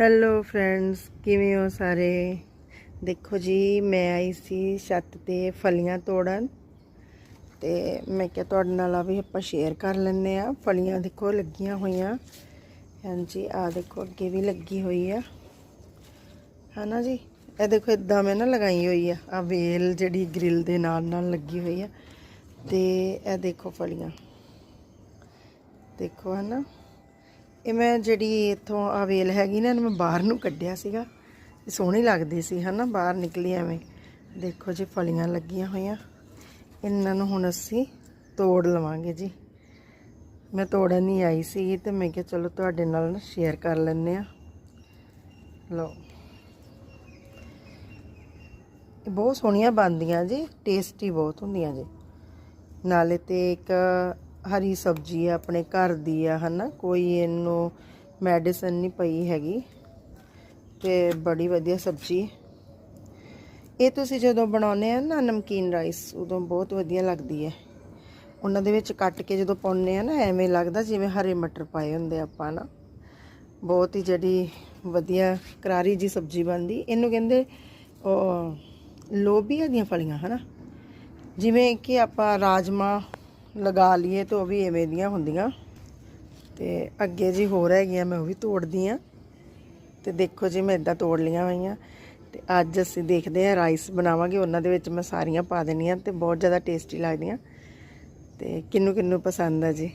Hello friends ਕਿਵੇਂ ਹੋ ਸਾਰੇ? ਦੇਖੋ ਜੀ, ਮੈਂ ਆਈ ਸੀ ਛੱਤ ਤੇ ਫਲੀਆਂ ਤੋੜਨ ਤੇ ਮੈਂ ਕਿਹਾ ਤੁਹਾਡੇ ਨਾਲ ਆ ਵੀ ਆਪਾਂ ਸ਼ੇਅਰ ਕਰ ਲੈਂਦੇ ਆ ਫਲੀਆਂ ਦੇਖੋ ਲੱਗੀਆਂ ਹੋਈਆਂ। ਹਾਂਜੀ, ਆ ਦੇਖੋ, ਅੱਗੇ ਵੀ ਲੱਗੀ ਹੋਈ ਆ। ਹਨਾ ਜੀ? ਇਹ ਦੇਖੋ ਇਦਾਂ ਮੈਂ ਨਾ ਲਗਾਈ ਹੋਈ ਆ। ਆ ਵੇਲ ਜਿਹੜੀ ਗ੍ਰਿਲ ਦੇ ਨਾਲ ਨਾਲ ਲੱਗੀ ਹੋਈ ਆ ਤੇ ਇਹ ਦੇਖੋ ਫਲੀਆਂ। ਦੇਖੋ, ਹਨਾ? ਇਹ ਮੈਂ ਜਿਹੜੀ ਇੱਥੋਂ ਆ ਵੇਲ ਹੈਗੀ ਨਾ, ਇਹਨੂੰ ਮੈਂ ਬਾਹਰ ਨੂੰ ਕੱਢਿਆ ਸੀਗਾ। ਇਹ ਸੋਹਣੀ ਲੱਗਦੀ ਸੀ, ਹਨਾ? ਬਾਹਰ ਨਿਕਲੀ ਐਵੇਂ। ਦੇਖੋ ਜੀ, ਫਲੀਆਂ ਲੱਗੀਆਂ ਹੋਈਆਂ। ਇਹਨਾਂ ਨੂੰ ਹੁਣ ਅਸੀਂ ਤੋੜ ਲਵਾਂਗੇ ਜੀ। ਮੈਂ ਤੋੜਨ ਨਹੀਂ ਆਈ ਸੀ, ਤੇ ਮੈਂ ਕਿਹਾ ਚਲੋ ਤੁਹਾਡੇ ਨਾਲ ਸ਼ੇਅਰ ਕਰ ਲੈਂਦੇ ਆ ਲਓ। ਇਹ ਬਹੁਤ ਸੋਹਣੀਆਂ ਬਣਦੀਆਂ ਜੀ ਟੇਸਟੀ ਬਹੁਤ ਹੁੰਦੀਆਂ ਜੀ। ਨਾਲੇ ਤੇ ਇੱਕ ਹਰੀ ਸਬਜ਼ੀ ਆ, ਆਪਣੇ ਘਰ ਦੀ ਆ, ਹਨਾ? ਕੋਈ ਇਹਨੂੰ ਮੈਡੀਸਨ ਨਹੀਂ ਪਈ ਹੈਗੀ। ਤੇ ਬੜੀ ਵਧੀਆ ਸਬਜ਼ੀ। ਇਹ ਤੁਸੀਂ ਜਦੋਂ ਬਣਾਉਂਦੇ ਆ ਨਾ ਨਮਕੀਨ ਰਾਈਸ ਉਦੋਂ ਬਹੁਤ ਵਧੀਆ ਲੱਗਦੀ ਹੈ। ਉਹਨਾਂ ਦੇ ਵਿੱਚ ਕੱਟ ਕੇ ਜਦੋਂ ਪਾਉਂਦੇ ਆ ਨਾ, ਐਵੇਂ ਲੱਗਦਾ ਜਿਵੇਂ ਹਰੇ ਮਟਰ ਪਾਏ ਹੁੰਦੇ ਆਪਾਂ ਨਾ। ਬਹੁਤ ਹੀ ਜਿਹੜੀ ਵਧੀਆ ਕਰਾਰੀ ਜੀ ਸਬਜ਼ੀ ਬਣਦੀ। ਇਹਨੂੰ ਕਹਿੰਦੇ, ਉਹ ਲੋਬੀਆ ਦੀਆਂ ਫਲੀਆਂ, ਹਨਾ? ਜਿਵੇਂ ਕਿ ਆਪਾਂ ਰਾਜਮਾ ਲਗਾ ਲਈਏ ਤਾਂ ਉਹ ਵੀ ਐਵੇਂ ਦੀਆਂ ਹੁੰਦੀਆਂ। ਤੇ ਅੱਗੇ ਜੀ ਹੋਰ ਹੈਗੀਆਂ, ਮੈਂ ਉਹ ਵੀ ਤੋੜਦੀ ਆ। ਤੇ ਦੇਖੋ ਜੀ, ਮੈਂ ਇਦਾਂ ਤੋੜ ਲੀਆਂ ਹੋਈਆਂ। ਤੇ ਅੱਜ ਅਸੀਂ ਦੇਖਦੇ ਆ ਰਾਈਸ ਬਣਾਵਾਂਗੇ। ਉਹਨਾਂ ਦੇ ਵਿੱਚ ਮੈਂ ਸਾਰੀਆਂ ਪਾ ਦੇਣੀਆਂ ਤੇ ਬਹੁਤ ਜ਼ਿਆਦਾ ਟੇਸਟੀ ਲੱਗਦੀਆਂ। ਤੇ ਕਿੰਨੂੰ ਕਿੰਨੂੰ ਪਸੰਦ ਆ ਜੀ?